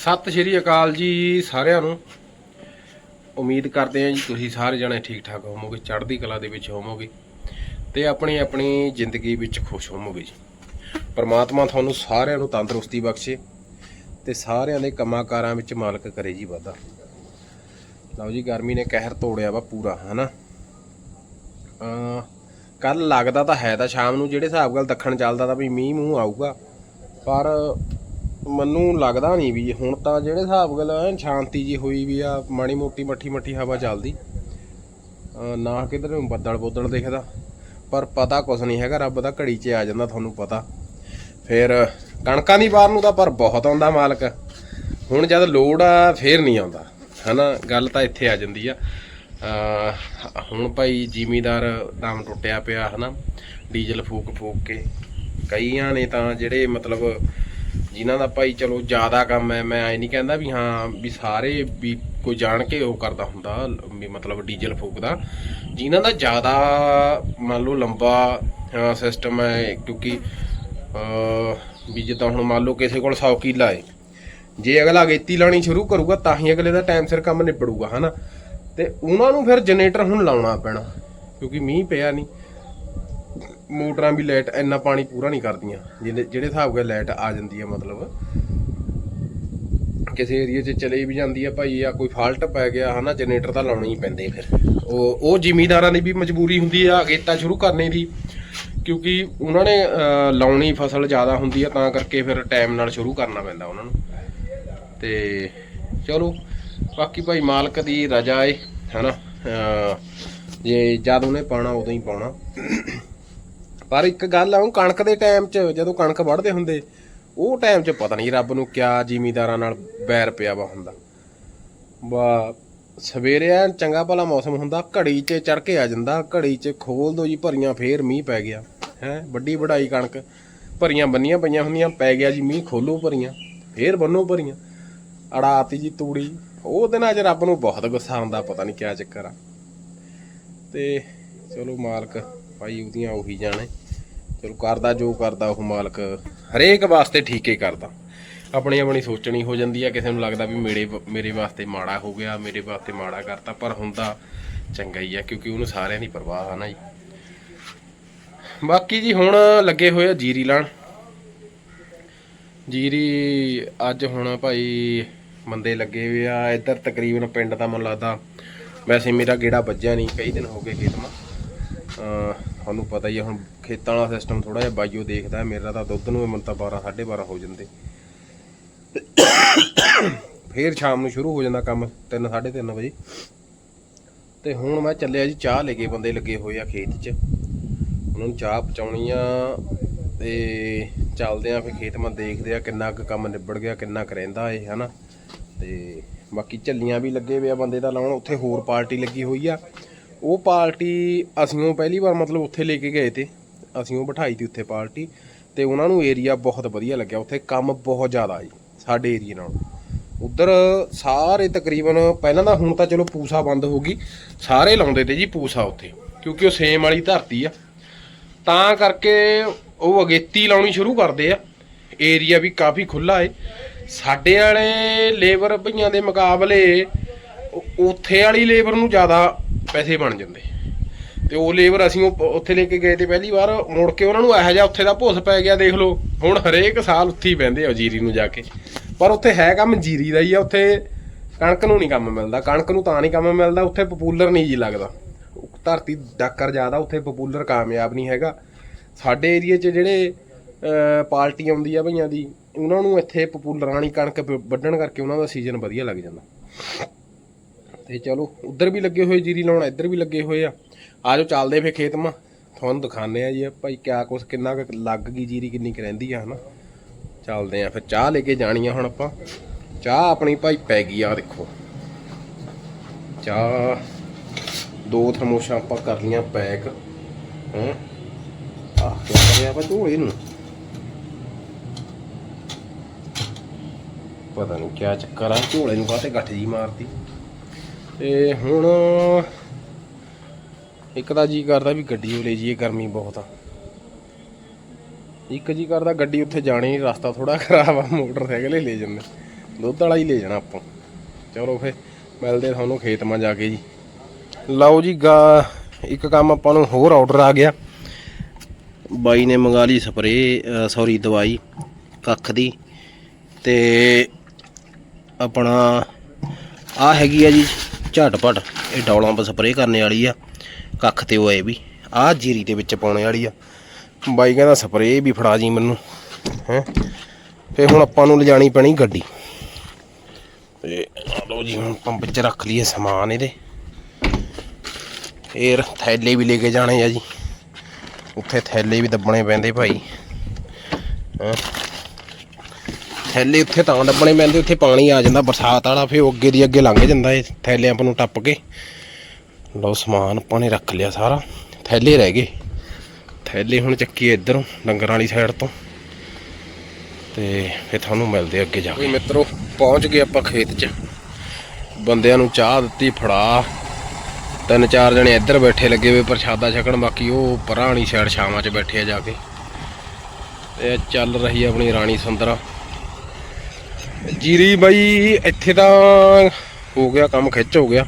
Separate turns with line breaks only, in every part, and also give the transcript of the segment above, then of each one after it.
ਸਤਿ ਸ਼੍ਰੀ ਅਕਾਲ ਜੀ ਸਾਰਿਆਂ ਨੂੰ। ਉਮੀਦ ਕਰਦੇ ਹਾਂ ਜੀ ਤੁਸੀਂ ਸਾਰੇ ਜਣੇ ਠੀਕ ਠਾਕ ਹੋਵੋਗੇ, ਚੜ੍ਹਦੀ ਕਲਾ ਦੇ ਵਿੱਚ ਹੋਵੋਗੇ ਤੇ ਆਪਣੀ ਆਪਣੀ ਜ਼ਿੰਦਗੀ ਵਿੱਚ ਖੁਸ਼ ਹੋਵੋਗੇ ਜੀ। ਪਰਮਾਤਮਾ ਤੁਹਾਨੂੰ ਸਾਰਿਆਂ ਨੂੰ ਤੰਦਰੁਸਤੀ ਬਖਸ਼ੇ ਤੇ ਸਾਰਿਆਂ ਦੇ ਕੰਮਾਂ ਕਾਰਾਂ ਵਿੱਚ ਮਾਲਕ ਕਰੇ ਜੀ ਵਾਧਾ। ਲਓ ਜੀ, ਗਰਮੀ ਨੇ ਕਹਿਰ ਤੋੜਿਆ ਵਾ ਪੂਰਾ, ਹਨਾ? ਕੱਲ ਲੱਗਦਾ ਤਾਂ ਹੈ ਤਾਂ ਸ਼ਾਮ ਨੂੰ, ਜਿਹੜੇ ਹਿਸਾਬ ਨਾਲ ਦੱਖਣ ਚੱਲਦਾ ਤਾਂ ਵੀ ਮੀਂਹ ਮੂੰਹ ਆਊਗਾ, ਪਰ ਮੈਨੂੰ ਲੱਗਦਾ ਨਹੀਂ ਵੀ, ਹੁਣ ਤਾਂ ਜਿਹੜੇ ਹਿਸਾਬ ਗੱਲ ਐਨ ਸ਼ਾਂਤੀ ਜੀ ਹੋਈ ਵੀ ਆ, ਮਾੜੀ ਮੋਟੀ ਮੱਠੀ ਮੱਠੀ ਹਵਾ ਚੱਲਦੀ। ਨਾ ਕਿਧਰ ਨੂੰ ਬੱਦਲ ਬੋਦਲ ਦਿਖਦਾ, ਪਰ ਪਤਾ ਕੁਛ ਨਹੀਂ ਹੈਗਾ, ਰੱਬ ਦਾ ਘੜੀ 'ਚ ਆ ਜਾਂਦਾ ਤੁਹਾਨੂੰ ਪਤਾ। ਫਿਰ ਕਣਕਾਂ ਦੀ ਵਾਰ ਨੂੰ ਤਾਂ ਪਰ ਬਹੁਤ ਆਉਂਦਾ ਮਾਲਕ। ਹੁਣ ਜਦ ਲੋੜ ਆ, ਫੇਰ ਨਹੀਂ ਆਉਂਦਾ। ਹਨਾ, ਗੱਲ ਤਾਂ ਇੱਥੇ ਆ ਜਾਂਦੀ ਆ। ਹੁਣ ਭਾਈ ਜ਼ਿਮੀਦਾਰ ਦਮ ਟੁੱਟਿਆ ਪਿਆ, ਹਨਾ। ਡੀਜ਼ਲ ਫੂਕ ਫੂਕ ਕੇ। ਕਈਆਂ ਨੇ ਤਾਂ ਜਿਹੜੇ ਮਤਲਬ ਜਿਨ੍ਹਾਂ ਦਾ ਭਾਈ ਚਲੋ ਜ਼ਿਆਦਾ ਕੰਮ ਹੈ ਮੈਂ ਐ ਨਹੀਂ ਕਹਿੰਦਾ ਵੀ ਹਾਂ ਵੀ ਸਾਰੇ ਵੀ ਕੋਈ ਜਾਣ ਕੇ ਉਹ ਕਰਦਾ ਹੁੰਦਾ ਵੀ ਮਤਲਬ ਡੀਜ਼ਲ ਫੂਕਦਾ। ਜਿਨ੍ਹਾਂ ਦਾ ਜ਼ਿਆਦਾ ਮੰਨ ਲਓ ਲੰਬਾ ਸਿਸਟਮ ਹੈ ਕਿਉਂਕਿ ਅਹ, ਵੀ ਜਿੱਦਾਂ ਹੁਣ ਮੰਨ ਲਓ ਕਿਸੇ ਕੋਲ 100 ਕਿੱਲਾ ਹੈ ਜੇ ਅਗਲਾ ਅਗੇਤੀ ਲਾਣੀ ਸ਼ੁਰੂ ਕਰੂਗਾ ਤਾਂ ਹੀ ਅਗਲੇ ਦਾ ਟਾਈਮ ਸਿਰ ਕੰਮ ਨਿਬੜੂਗਾ ਹਨਾ? ਤੇ ਉਹਨਾਂ ਨੂੰ ਫਿਰ ਜਨਰੇਟਰ ਹੁਣ ਲਾਉਣਾ ਪੈਣਾ ਕਿਉਂਕਿ ਮੀਂਹ ਪਿਆ ਨਹੀਂ ਮੋਟਰਾਂ ਵੀ ਲਾਈਟ ਇੰਨਾ ਪਾਣੀ ਪੂਰਾ ਨਹੀਂ ਕਰਦੀਆਂ। ਜਿਹੜੇ ਜਿਹੜੇ ਹਿਸਾਬ ਨਾਲ ਲਾਈਟ ਆ ਜਾਂਦੀ ਹੈ ਮਤਲਬ। ਕਿਸੇ ਏਰੀਆ 'ਚ ਚਲੇ ਵੀ ਜਾਂਦੀ ਹੈ ਭਾਈ ਆ ਕੋਈ ਫਾਲਟ ਪੈ ਗਿਆ ਹਨਾ ਜਨਰੇਟਰ ਤਾਂ ਲਾਉਣੇ ਹੀ ਪੈਂਦੇ ਫਿਰ। ਉਹ ਉਹ ਜ਼ਿਮੀਦਾਰਾਂ ਦੀ ਵੀ ਮਜਬੂਰੀ ਹੁੰਦੀ ਆ ਅਗੇਤਾ ਸ਼ੁਰੂ ਕਰਨੇ ਦੀ। ਕਿਉਂਕਿ ਉਹਨਾਂ ਨੇ ਲਾਉਣੀ ਫਸਲ ਜ਼ਿਆਦਾ ਹੁੰਦੀ ਆ ਤਾਂ ਕਰਕੇ ਫਿਰ ਟਾਈਮ ਨਾਲ ਸ਼ੁਰੂ ਕਰਨਾ ਪੈਂਦਾ ਉਹਨਾਂ ਨੂੰ। ਤੇ ਚਲੋ ਬਾਕੀ ਭਾਈ ਮਾਲਕ ਦੀ ਰਜਾ ਏ ਹਨਾ ਅਹ, ਜੇ ਜਦ ਉਹਨੇ ਪਾਉਣਾ ਉਦੋਂ ਹੀ ਪਾਉਣਾ। ਪਰ ਇੱਕ ਗੱਲ ਆ, ਉਹ ਕਣਕ ਦੇ ਟਾਈਮ 'ਚ, ਜਦੋਂ ਕਣਕ ਵੱਢਦੇ ਹੁੰਦੇ, ਉਹ ਟਾਈਮ 'ਚ ਪਤਾ ਨਹੀਂ ਰੱਬ ਨੂੰ ਕਿਆ ਜ਼ਿਮੀਦਾਰਾਂ ਨਾਲ ਬੈਰ ਪਿਆ ਵਾ ਹੁੰਦਾ। ਵਾ, ਸਵੇਰੇ ਐ ਚੰਗਾ ਭਲਾ ਮੌਸਮ ਹੁੰਦਾ, ਘੜੀ 'ਚ ਚੜ ਕੇ ਆ ਜਾਂਦਾ, ਘੜੀ 'ਚ ਖੋਲ ਦੋ ਜੀ, ਭਰੀਆਂ ਫੇਰ ਮੀਂਹ ਪੈ ਗਿਆ। ਹੈ, ਵੱਡੀ ਵਡਾਈ ਕਣਕ, ਭਰੀਆਂ ਬੰਨੀਆਂ ਪਈਆਂ ਹੁੰਦੀਆਂ, ਪੈ ਗਿਆ ਜੀ, ਮੀਂਹ ਖੋਲੋ ਭਰੀਆਂ, ਫੇਰ ਬੰਨੋ ਭਰੀਆਂ। ਅੜਾਤੀ ਜੀ ਤੂੜੀ, ਉਹ ਦਿਨ ਅੱਜ ਰੱਬ ਨੂੰ ਬਹੁਤ ਗੁੱਸਾ ਆਉਂਦਾ, ਪਤਾ ਨਹੀਂ ਕਿਆ ਚੱਕਰ ਆ। ਤੇ ਚਲੋ ਮਾਲਕ ਭਾਈ ਉਹਦੀਆਂ ਉਹੀ ਜਾਣੇ। ਚਲੋ ਕਰਦਾ ਜੋ ਕਰਦਾ ਉਹ ਮਾਲਕ ਹਰੇਕ ਵਾਸਤੇ ਠੀਕ ਹੀ ਕਰਦਾ। ਆਪਣੀ ਆਪਣੀ ਸੋਚਣੀ ਹੋ ਜਾਂਦੀ ਆ, ਕਿਸੇ ਨੂੰ ਲੱਗਦਾ ਵੀ ਮੇਰੇ ਮੇਰੇ ਵਾਸਤੇ ਮਾੜਾ ਹੋ ਗਿਆ, ਮੇਰੇ ਵਾਸਤੇ ਮਾੜਾ ਕਰਤਾ, ਪਰ ਹੁੰਦਾ ਚੰਗਾ ਹੀ ਆ, ਕਿਉਂਕਿ ਉਹਨੂੰ ਸਾਰਿਆਂ ਦੀ ਪਰਵਾਹ ਆ ਨਾ ਜੀ। ਬਾਕੀ ਜੀ ਹੁਣ ਲੱਗੇ ਹੋਏ ਆ ਜੀਰੀ ਲਾਣ। ਜੀਰੀ ਅੱਜ ਹੁਣ ਭਾਈ ਬੰਦੇ ਲੱਗੇ ਹੋਏ ਆ, ਇੱਧਰ ਤਕਰੀਬਨ ਪਿੰਡ ਦਾ ਮੈਨੂੰ ਲੱਗਦਾ ਵੈਸੇ ਮੇਰਾ ਗੇੜਾ ਵੱਜਿਆ ਨਹੀਂ, ਕਈ ਦਿਨ ਹੋ ਗਏ ਖੇਤ ਮਾ। ਤੁਹਾਨੂੰ ਪਤਾ ਹੀ ਆ, ਹੁਣ ਖੇਤਾਂ ਵਾਲਾ ਸਿਸਟਮ ਥੋੜਾ ਜਿਹਾ ਬਾਈਓ ਦੇਖਦਾ ਮੇਰਾ ਤਾਂ ਦੁੱਧ ਨੂੰ ਮੈਨੂੰ ਤਾਂ 12 12:30 ਹੋ ਜਾਂਦੇ। ਫੇਰ ਸ਼ਾਮ ਨੂੰ ਸ਼ੁਰੂ ਹੋ ਜਾਂਦਾ ਕੰਮ 3 3:30 ਵਜੇ। ਤੇ ਹੁਣ ਮੈਂ ਚੱਲਿਆ ਜੀ ਚਾਹ ਲੈ ਕੇ, ਬੰਦੇ ਲੱਗੇ ਹੋਏ ਆ ਖੇਤ 'ਚ। ਉਹਨਾਂ ਨੂੰ ਚਾਹ ਪਹੁੰਚਾਉਣੀ ਆ ਤੇ ਚੱਲਦੇ ਆ ਫਿਰ ਖੇਤ। ਮੈਂ ਦੇਖਦੇ ਆ ਕਿੰਨਾ ਕੁ ਕੰਮ ਨਿਬੜ ਗਿਆ, ਕਿੰਨਾ ਕੁ ਰਹਿੰਦਾ ਏ ਹਨਾ। ਤੇ ਬਾਕੀ ਝੱਲੀਆਂ ਵੀ ਲੱਗੇ ਹੋਏ ਆ ਬੰਦੇ ਦਾ ਲਾਉਣ। ਉੱਥੇ ਹੋਰ ਪਾਰਟੀ ਲੱਗੀ ਹੋਈ ਆ। ਉਹ ਪਾਰਟੀ ਅਸੀਂ ਉਹ ਪਹਿਲੀ ਵਾਰ ਮਤਲਬ ਉੱਥੇ ਲੈ ਕੇ ਗਏ ਤੇ। ਅਸੀਂ ਉਹ ਬਿਠਾਈ ਤੀ ਉੱਥੇ ਪਾਰਟੀ ਤੇ ਉਹਨਾਂ ਨੂੰ ਏਰੀਆ ਬਹੁਤ ਵਧੀਆ ਲੱਗਿਆ। ਉੱਥੇ ਕੰਮ ਬਹੁਤ ਜ਼ਿਆਦਾ ਜੀ ਸਾਡੇ ਏਰੀਆ ਨਾਲ। ਉਧਰ ਸਾਰੇ ਤਕਰੀਬਨ ਪਹਿਲਾਂ ਤਾਂ ਹੁਣ ਤਾਂ ਚਲੋ ਪੂਸਾ ਬੰਦ ਹੋ ਗਈ। ਸਾਰੇ ਲਾਉਂਦੇ ਤੇ ਜੀ ਪੂਸਾ ਉੱਥੇ, ਕਿਉਂਕਿ ਉਹ ਸੇਮ ਵਾਲੀ ਧਰਤੀ ਆ। ਤਾਂ ਕਰਕੇ ਉਹ ਅਗੇਤੀ ਲਾਉਣੀ ਸ਼ੁਰੂ ਕਰਦੇ ਆ। ਏਰੀਆ ਵੀ ਕਾਫੀ ਖੁੱਲਾ ਏ। ਸਾਡੇ ਵਾਲੇ ਲੇਬਰ ਭਈਆਂ ਦੇ ਮੁਕਾਬਲੇ ਉੱਥੇ ਵਾਲੀ ਲੇਬਰ ਨੂੰ ਜ਼ਿਆਦਾ ਪੈਸੇ ਬਣ ਜਾਂਦੇ। ਤੇ ਉਹ ਲੇਬਰ ਅਸੀਂ ਉਹ ਉੱਥੇ ਲੈ ਕੇ ਗਏ ਤੇ ਪਹਿਲੀ ਵਾਰ ਮੁੜ ਕੇ ਉਹਨਾਂ ਨੂੰ ਇਹੋ ਜਿਹਾ ਉੱਥੇ ਦਾ ਭੁੱਸ ਪੈ ਗਿਆ ਦੇਖ ਲਓ। ਹੁਣ ਹਰੇਕ ਸਾਲ ਉੱਥੇ ਹੀ ਬਹਿੰਦੇ ਆ ਜੀਰੀ ਨੂੰ ਜਾ ਕੇ। ਪਰ ਉੱਥੇ ਹੈ ਕੰਮ ਜੀਰੀ ਦਾ ਹੀ ਆ ਉੱਥੇ ਕਣਕ ਨੂੰ ਨਹੀਂ ਕੰਮ ਮਿਲਦਾ। ਕਣਕ ਨੂੰ ਤਾਂ ਨਹੀਂ ਕੰਮ ਮਿਲਦਾ ਉੱਥੇ ਪਪੂਲਰ ਨਹੀਂ ਜੀ ਲੱਗਦਾ। ਧਰਤੀ ਡਾਕਰ ਜ਼ਿਆਦਾ ਉੱਥੇ ਪਪੂਲਰ ਕਾਮਯਾਬ ਨਹੀਂ ਹੈਗਾ। ਸਾਡੇ ਏਰੀਆ 'ਚ ਜਿਹੜੇ ਅਹ, ਪਾਰਟੀ ਆਉਂਦੀ ਆ ਭਈਆਂ ਦੀ ਉਹਨਾਂ ਨੂੰ ਇੱਥੇ ਪਪੂਲਰਾਂ ਵਾਲੀ ਕਣਕ ਵੱਢਣ ਕਰਕੇ ਉਹਨਾਂ ਦਾ ਸੀਜ਼ਨ ਵਧੀਆ ਲੱਗ ਜਾਂਦਾ। ਤੇ ਚਲੋ ਉੱਧਰ ਵੀ ਲੱਗੇ ਹੋਏ ਜੀਰੀ ਲਾਉਣ ਇੱਧਰ ਵੀ ਲੱਗੇ ਹੋਏ ਆ। ਆਜੋ ਚੱਲਦੇ ਫੇ ਖੇਤ ਮਾ। ਤੁਹਾਨੂੰ ਦਿਖਾਣੇ ਆ ਜੀ ਭਾਈ ਕਿਆ ਕੁਛ, ਕਿੰਨਾ ਕੁ ਲੱਗ ਗਈ ਜੀਰੀ, ਕਿੰਨੀ ਕੁ ਰਹਿੰਦੀ ਆ, ਹਨਾ। ਚੱਲਦੇ ਆ ਫਿਰ ਚਾਹ ਲੈ ਕੇ ਜਾਣੀ ਆ ਹੁਣ ਆਪਾਂ। ਚਾਹ ਆਪਣੀ ਭਾਈ ਪੈ ਗਈ ਆ ਦੇਖੋ। ਚਾਹ, ਦੋ ਥਰਮੋਸ਼ਾਂ ਆਪਾਂ ਕਰ ਲੀਆਂ ਪੈਕ। ਹੈ। ਆਹ ਕਰਿਆ ਆਪਾਂ ਝੋਲੇ ਨੂੰ ਪਤਾ ਨਹੀਂ ਕਿਆ ਚੱਕਰ ਆ, ਝੋਲੇ ਨੂੰ ਕਾਤੇ ਗੱਠ ਜੀ ਮਾਰਤੀ। ਤੇ ਹੁਣ ਇੱਕ ਤਾਂ ਜੀ ਕਰਦਾ ਵੀ ਗੱਡੀ ਉਹ ਲੈ ਜੀਏ ਗਰਮੀ ਬਹੁਤ ਆ। ਇੱਕ ਜੀ ਕਰਦਾ ਗੱਡੀ ਉੱਥੇ ਜਾਣੀ ਰਸਤਾ ਥੋੜਾ ਖਰਾਬ ਆ, ਮੋਟਰਸਾਈਕਲ ਹੀ ਲੈ ਜਾਂਦੇ। ਦੁੱਧ ਵਾਲਾ ਹੀ ਲੈ ਜਾਣਾ ਆਪਾਂ। ਚਲੋ ਫੇ ਮਿਲਦੇ ਤੁਹਾਨੂੰ ਖੇਤ ਮਾ ਜਾ ਕੇ ਜੀ। ਲਓ ਜੀ, ਗਾ, ਇੱਕ ਕੰਮ ਆਪਾਂ ਨੂੰ ਹੋਰ ਆਰਡਰ ਆ ਗਿਆ। ਬਾਈ ਨੇ ਮੰਗਾ ਲਈ ਸਪਰੇ ਸੌਰੀ ਦਵਾਈ, ਕੱਖ ਦੀ। ਤੇ ਆਪਣਾ ਆ ਹੈਗੀ ਆ ਜੀ, ਝਟਪਟ, ਇਹ ਡੌਲਾਂ 'ਤੇ ਸਪਰੇ ਕਰਨੇ ਵਾਲੀ ਆ। ਕੱਖ ਤੇ ਉਹ ਇਹ ਵੀ। ਆਹ ਜੀਰੀ ਦੇ ਵਿੱਚ ਪਾਉਣੇ ਵਾਲੀ ਆ। ਬਾਈ ਕਹਿੰਦਾ ਸਪਰੇਅ ਵੀ ਫੜਾ ਜੀ ਮੈਨੂੰ। ਹੈ? ਫੇ ਹੁਣ ਆਪਾਂ ਨੂੰ ਲਿਜਾਣੀ ਪੈਣੀ ਗੱਡੀ। ਤੇ ਆ ਜੀ, ਹੁਣ ਪੰਪ 'ਚ ਰੱਖ ਲਈਏ ਸਮਾਨ ਇਹਦੇ। ਫੇਰ ਥੈਲੇ ਵੀ ਲੈ ਕੇ ਜਾਣੇ ਆ ਜੀ। ਉੱਥੇ ਥੈਲੇ ਵੀ ਦੱਬਣੇ ਪੈਂਦੇ ਭਾਈ। ਹੈਂ? ਥੈਲੇ ਉੱਥੇ ਤਾਂ ਦੱਬਣੇ ਪੈਂਦੇ, ਉੱਥੇ ਪਾਣੀ ਆ ਜਾਂਦਾ, ਬਰਸਾਤ ਵਾਲਾ ਫੇ ਉਹ ਅੱਗੇ ਦੀ ਅੱਗੇ ਲੰਘ ਜਾਂਦਾ ਇਹ ਥੈਲੇ ਆਪਾਂ ਨੂੰ ਟੱਪ ਕੇ। ਲਓ ਸਮਾਨ ਆਪਾਂ ਨੇ ਰੱਖ ਲਿਆ ਸਾਰਾ। ਥੈਲੇ ਰਹਿ ਗਏ। ਥੈਲੇ ਹੁਣ ਚੱਕੀਏ ਇੱਧਰੋਂ, ਡੰਗਰਾਂ ਵਾਲੀ ਸਾਈਡ ਤੋਂ। ਤੇ ਫੇ ਤੁਹਾਨੂੰ ਮਿਲਦੇ ਅੱਗੇ ਜਾ ਕੇ। ਮਿੱਤਰੋ, ਪਹੁੰਚ ਗਏ ਆਪਾਂ ਖੇਤ 'ਚ। ਬੰਦਿਆਂ ਨੂੰ ਚਾਹ ਦਿੱਤੀ, ਫੜਾ। ਤਿੰਨ ਚਾਰ ਜਣੇ ਇੱਧਰ ਬੈਠੇ ਲੱਗੇ ਵੇ ਪ੍ਰਸ਼ਾਦਾ ਛਕਣ, ਬਾਕੀ ਉਹ ਪਰਾਣੀ ਸਾਈਡ ਛਾਵਾਂ 'ਚ ਬੈਠੇ ਆ ਜਾ ਕੇ। ਤੇ ਚੱਲ ਰਹੀ ਆਪਣੀ ਰਾਣੀ ਸੁੰਦਰਾ ਜੀਰੀ ਬਾਈ, ਇੱਥੇ ਤਾਂ ਹੋ ਗਿਆ, ਕੰਮ ਖਿੱਚ ਹੋ ਗਿਆ।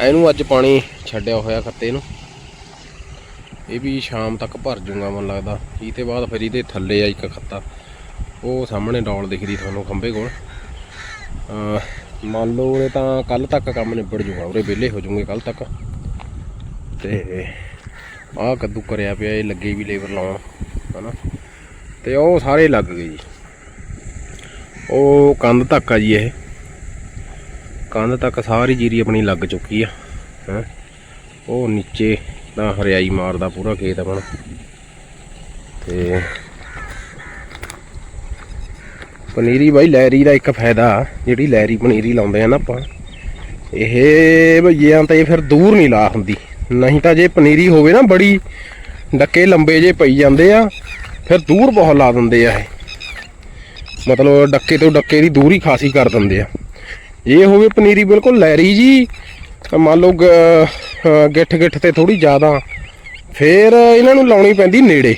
ਇਹਨੂੰ ਅੱਜ ਪਾਣੀ ਛੱਡਿਆ ਹੋਇਆ ਖੱਤੇ ਨੂੰ। ਇਹ ਵੀ ਸ਼ਾਮ ਤੱਕ ਭਰ ਜੂਗਾ ਮਨ ਲੱਗਦਾ। ਇਹ ਤੇ ਬਾਅਦ ਫਿਰ ਇਹਦੇ ਥੱਲੇ ਆ ਇੱਕ ਖੱਤਾ। ਉਹ ਸਾਹਮਣੇ ਡੌਲ ਦਿਖਦੀ ਤੁਹਾਨੂੰ ਖੰਭੇ ਕੋਲ। ਮੰਨ ਲਓ ਉਰੇ ਤਾਂ ਕੱਲ ਤੱਕ ਕੰਮ ਨਿਬੜ ਜੂਗਾ। ਉਰੇ ਵਿਹਲੇ ਹੋ ਜੂਗੇ ਕੱਲ ਤੱਕ। ਤੇ ਆਹ ਕੱਦੂ ਕਰਿਆ ਪਿਆ, ਇਹ ਲੱਗੇ ਵੀ ਲੇਬਰ ਲਾਉਣ, ਹਨਾ। ਤੇ ਉਹ ਸਾਰੇ ਲੱਗ ਗਏ ਜੀ। ਉਹ ਕੰਧ ਤੱਕ ਆ ਜੀ ਇਹ। ਕੰਧ ਤੱਕ ਸਾਰੀ ਜੀਰੀ ਆਪਣੀ ਲੱਗ ਚੁੱਕੀ ਆ, ਹੈ। ਉਹ ਨੀਚੇ ਤਾਂ ਹਰਿਆਈ ਮਾਰਦਾ ਪੂਰਾ ਖੇਤ ਆਪਣਾ। ਤੇ ਪਨੀਰੀ ਬਾਈ, ਲੈਰੀ ਦਾ ਇੱਕ ਫਾਇਦਾ, ਜਿਹੜੀ ਲੈਰੀ ਪਨੀਰੀ ਲਾਉਂਦੇ ਆ ਨਾ ਆਪਾਂ, ਇਹ ਭਈਆਂ ਇਹ ਫਿਰ ਦੂਰ ਨਹੀਂ ਲਾ ਹੁੰਦੀ। ਨਹੀਂ ਤਾਂ ਜੇ ਪਨੀਰੀ ਹੋਵੇ ਨਾ ਬੜੀ, ਡੱਕੇ ਲੰਬੇ ਜੇ ਪਈ ਜਾਂਦੇ ਆ, ਫਿਰ ਦੂਰ ਬਹੁਤ ਲਾ ਦਿੰਦੇ ਆ ਇਹ। ਮਤਲਬ ਡੱਕੇ ਤੋਂ ਡੱਕੇ ਦੀ ਦੂਰੀ ਖਾਸੀ ਕਰ ਦਿੰਦੇ ਆ। ਇਹ ਹੋਵੇ ਪਨੀਰੀ ਬਿਲਕੁਲ ਲੈਰੀ ਜੀ। ਮੰਨ ਲਓ ਗਿੱਠ ਗਿੱਠ ਤੇ ਥੋੜੀ ਜ਼ਿਆਦਾ। ਫੇਰ ਇਹਨਾਂ ਨੂੰ ਲਾਉਣੀ ਪੈਂਦੀ ਨੇੜੇ।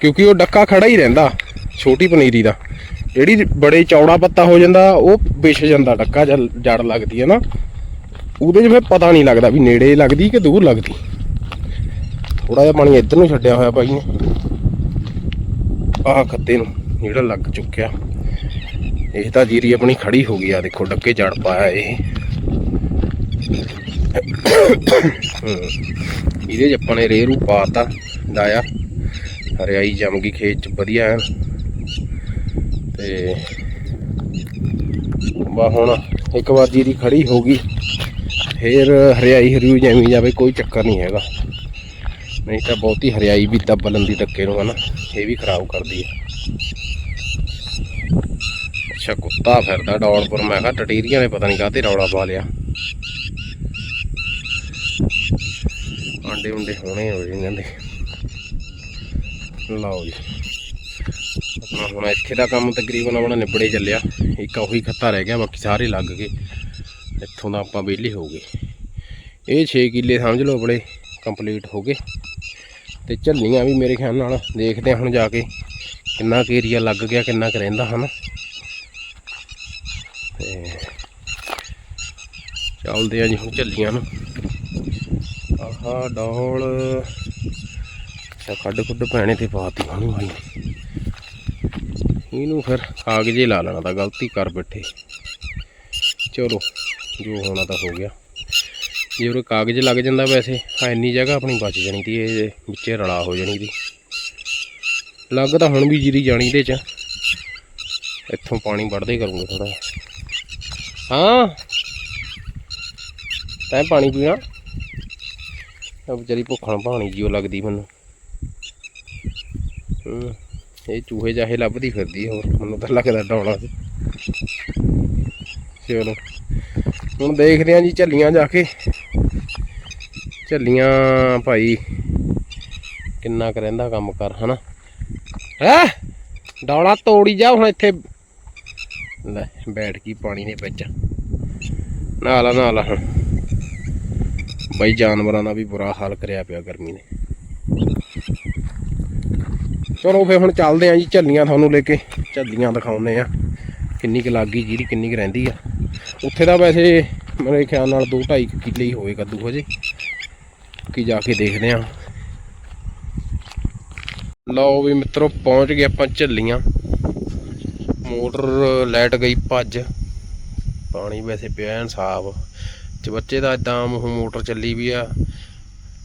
ਕਿਉਂਕਿ ਉਹ ਡੱਕਾ ਖੜਾ ਹੀ ਰਹਿੰਦਾ, ਛੋਟੀ ਪਨੀਰੀ ਦਾ। ਜਿਹੜੀ ਬੜੇ ਚੌੜਾ ਪੱਤਾ ਹੋ ਜਾਂਦਾ, ਉਹ ਵਿਛ ਜਾਂਦਾ ਡੱਕਾ ਜਦ ਜੜ ਲੱਗਦੀ ਹੈ ਨਾ। ਉਹਦੇ 'ਚ ਫਿਰ ਪਤਾ ਨਹੀਂ ਲੱਗਦਾ ਵੀ ਨੇੜੇ ਲੱਗਦੀ ਕਿ ਦੂਰ ਲੱਗਦੀ। ਥੋੜਾ ਜਿਹਾ ਪਾਣੀ ਇੱਧਰ ਨੂੰ ਛੱਡਿਆ ਹੋਇਆ ਭਾਈ ਨੇ। ਆਹ ਖੱਤੇ ਨੂੰ, ਜਿਹੜਾ ਲੱਗ ਚੁੱਕਿਆ। ਇਹ ਤਾਂ ਜੀਰੀ ਆਪਣੀ ਖੜੀ ਹੋ ਗਈ ਆ, ਦੇਖੋ, ਡੱਕੇ ਜੜ ਪਾਇਆ ਇਹ। ਇਹਦੇ 'ਚ ਆਪਾਂ ਨੇ ਰੇਰੂ ਪਾਤਾ, ਲਾਇਆ। ਹਰਿਆਈ ਜੰਮ ਗਈ ਖੇਤ 'ਚ, ਵਧੀਆ ਐਨ। ਤੇ ਬਾ ਹੁਣ ਇੱਕ ਵਾਰ ਜੀਰੀ ਖੜੀ ਹੋ ਗਈ, ਫੇਰ ਹਰਿਆਈ ਹਰਿਊ ਜਮੀ ਜਾਵੇ, ਕੋਈ ਚੱਕਰ ਨਹੀਂ ਹੈਗਾ। ਨਹੀਂ ਤਾਂ ਬਹੁਤੀ ਹਰਿਆਈ ਵੀ ਦੱਬ ਲੈਂਦੀ ਟੱਕੇ ਨੂੰ, ਹਨਾ। ਇਹ ਵੀ ਖਰਾਬ ਕਰਦੀ ਹੈ ਅੱਛਾ, ਕੁੱਤਾ ਫਿਰਦਾ ਡੌਲਪੁਰ ਮੈਂ ਕਿਹਾ ਟਟੀਰੀਆਂ ਨੇ ਪਤਾ ਨਹੀਂ ਕਾਹਤੇ ਰੌਲਾ ਪਾ ਲਿਆ। ਆਂਡੇ ਉਂਡੇ ਹੋਣੇ ਹੋ ਜੀ ਕਹਿੰਦੇ। ਦੇ ਲਓ ਜੀ। ਆਪਣਾ ਹੁਣ ਇੱਥੇ ਦਾ ਕੰਮ ਤਕਰੀਬਨ ਆਪਣਾ ਨਿਬੜੇ ਚੱਲਿਆ। ਇੱਕ ਉਹੀ ਖੱਤਾ ਰਹਿ ਗਿਆ, ਬਾਕੀ ਸਾਰੇ ਲੱਗ ਗਏ। ਇੱਥੋਂ ਦਾ ਆਪਾਂ ਵਿਹਲੇ ਹੋ ਗਏ। ਇਹ 6 ਕਿੱਲੇ ਸਮਝ ਲਓ ਆਪਣੇ ਕੰਪਲੀਟ ਹੋ ਗਏ। ਤੇ ਝੱਲੀਆਂ ਵੀ ਮੇਰੇ ਖਿਆਲ ਨਾਲ ਦੇਖਦੇ ਹਾਂ ਹੁਣ ਜਾ ਕੇ ਕਿੰਨਾ ਕੁ ਏਰੀਆ ਲੱਗ ਗਿਆ, ਕਿੰਨਾ ਕੁ ਰਹਿੰਦਾ ਹਨਾ। ਤੇ ਚੱਲਦੇ ਆ ਜੀ ਹੁਣ ਝੱਲੀਆਂ ਨੂੰ। ਆਹਾ, ਡੌਲ। ਅੱਛਾ ਕੱਢ ਕੁੱਢ ਪੈਣੇ ਤੇ ਪਾਤੀ ਹੋਣੀ ਭਾਈ ਇਹਨੂੰ ਫਿਰ ਕਾਗਜ਼ੇ ਲਾ ਲੈਣਾ ਤਾਂ ਗਲਤੀ ਕਰ ਬੈਠੇ। ਚਲੋ, ਜੋ ਹੋਣਾ ਤਾਂ ਹੋ ਗਿਆ। ਜੇ ਉਹ ਕਾਗਜ਼ ਲੱਗ ਜਾਂਦਾ ਵੈਸੇ ਆ ਇੰਨੀ ਜਗ੍ਹਾ ਆਪਣੀ ਬਚ ਜਾਣੀ ਤੀ, ਇਹ ਵਿੱਚੇ ਰਲਾ ਹੋ ਜਾਣੀ ਦੀ ਲੱਗ ਤਾਂ ਹੁਣ ਵੀ ਜੀਰੀ ਜਾਣੀ ਦੇ ਚ। ਇੱਥੋਂ ਪਾਣੀ ਵੜਦੇ ਕਰੂੰਗੇ ਥੋੜਾ ਹਾਂ। ਤੈਂ ਪਾਣੀ ਪੀਣਾ। ਆ ਵਿਚਾਰੀ ਭੁੱਖਣ ਭਾਣੀ ਜਿਉ ਲੱਗਦੀ ਮੈਨੂੰ। ਇਹ ਚੂਹੇ ਜਾਹੇ ਲੱਭਦੀ ਫਿਰਦੀ ਹੋਰ ਮੈਨੂੰ ਤਾਂ ਲੱਗਦਾ ਡਾਉਣਾ ਚਲੋ, ਹੁਣ ਦੇਖਦੇ ਆਂ ਜੀ ਝੱਲੀਆਂ ਜਾ ਕੇ। ਝੱਲੀਆਂ ਭਾਈ ਕਿੰਨਾ ਕੁ ਰਹਿੰਦਾ ਕੰਮ ਕਰ, ਹਨਾ? ਹੈ? ਡੌਲਾ ਤੋੜੀ ਜਾ ਹੁਣ ਇੱਥੇ। ਲੈ, ਬੈਠ ਗਈ ਪਾਣੀ ਦੇ ਵਿੱਚ। ਨਾਲਾ ਨਾਲਾ ਹੁਣ ਬਈ, ਜਾਨਵਰਾਂ ਦਾ ਵੀ ਬੁਰਾ ਹਾਲ ਕਰਿਆ ਪਿਆ ਗਰਮੀ ਨੇ। ਚਲੋ ਫੇ ਹੁਣ ਚੱਲਦੇ ਆਂ ਜੀ, ਝੱਲੀਆਂ ਤੁਹਾਨੂੰ ਲੈ ਕੇ, ਝੱਲੀਆਂ ਦਿਖਾਉਂਦੇ ਆ। ਕਿੰਨੀ ਕੁ ਲੱਗ ਗਈ, ਜਿਹੜੀ ਕਿੰਨੀ ਕੁ ਰਹਿੰਦੀ ਆ। ਉੱਥੇ ਦਾ ਵੈਸੇ ਮੇਰੇ ਖਿਆਲ ਨਾਲ 2 2.5 ਕਿੱਲੇ ਹੀ ਹੋਏ ਕੱਦੂ ਹਜੇ। ਕੀ ਜਾ ਕੇ ਦੇਖਦੇ ਆ। ਲਓ ਵੀ ਮਿੱਤਰੋ, ਪਹੁੰਚ ਗਏ ਆਪਾਂ ਝੱਲੀਆਂ। ਮੋਟਰ ਲਾਈਟ ਗਈ ਭੱਜ। ਪਾਣੀ ਵੈਸੇ ਪਿਆ ਐਨ ਸਾਫ਼ ਚਬੱਚੇ ਦਾ ਇਦਾਂ ਮੋਟਰ ਚੱਲੀ ਵੀ ਆ।